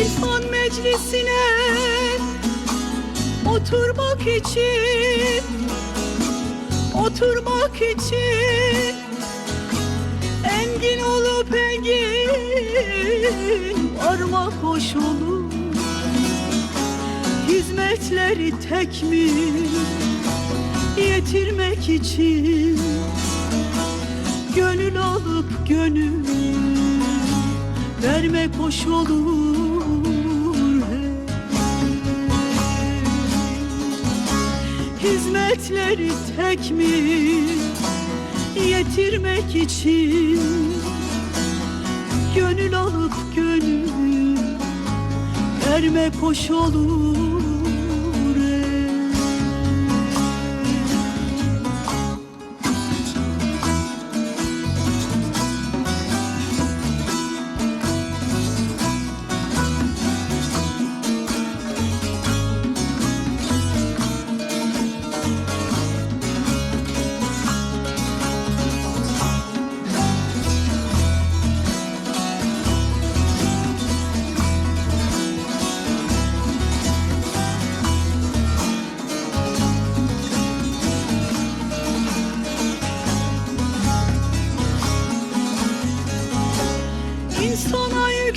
İrfan meclisine oturmak için oturmak için engin olup engin varmak hoş olur. Hizmetleri tekmil yetirmek için? Gönül alıp gönül vermek hoş olur hizmetleri tekmil yetirmek için? Gönül alıp gönül vermek hoş olur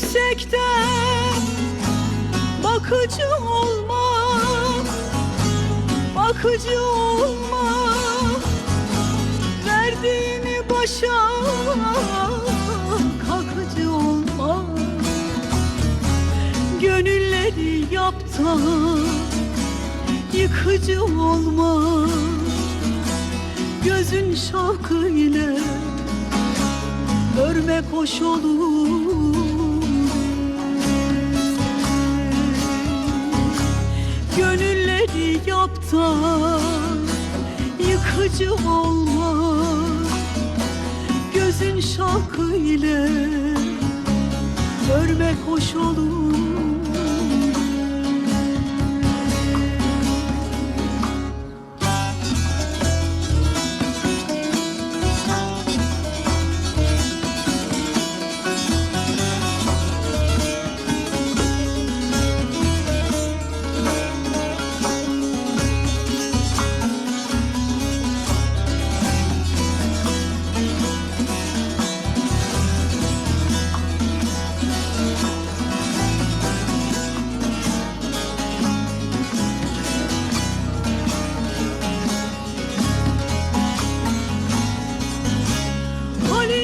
İnsana yüksekten bakıcı olma Bakıcı olma Verdiğini başa kakıcı olma Gönülleri yapta yıkıcı olma Gözün şavkı ile Görmek hoş olur Gönülleri yapta Yıkıcı olma Gözün şavkı ile Görmek hoş olur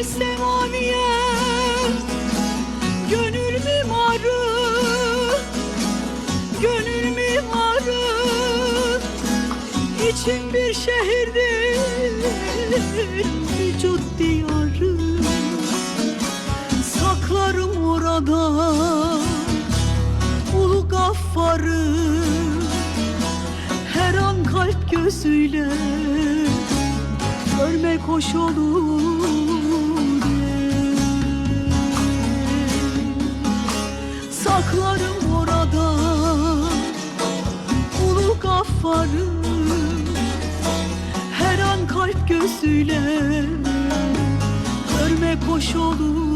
Halil Semamiye Gönül mimarı Gönül mimarı İçin bir şehirdir Vücut diyarı. Saklarım orada Ulu Her an kalp gözüyle Görmek hoş olur gaffarı Her an kalp gözüyle. Görmek hoş olur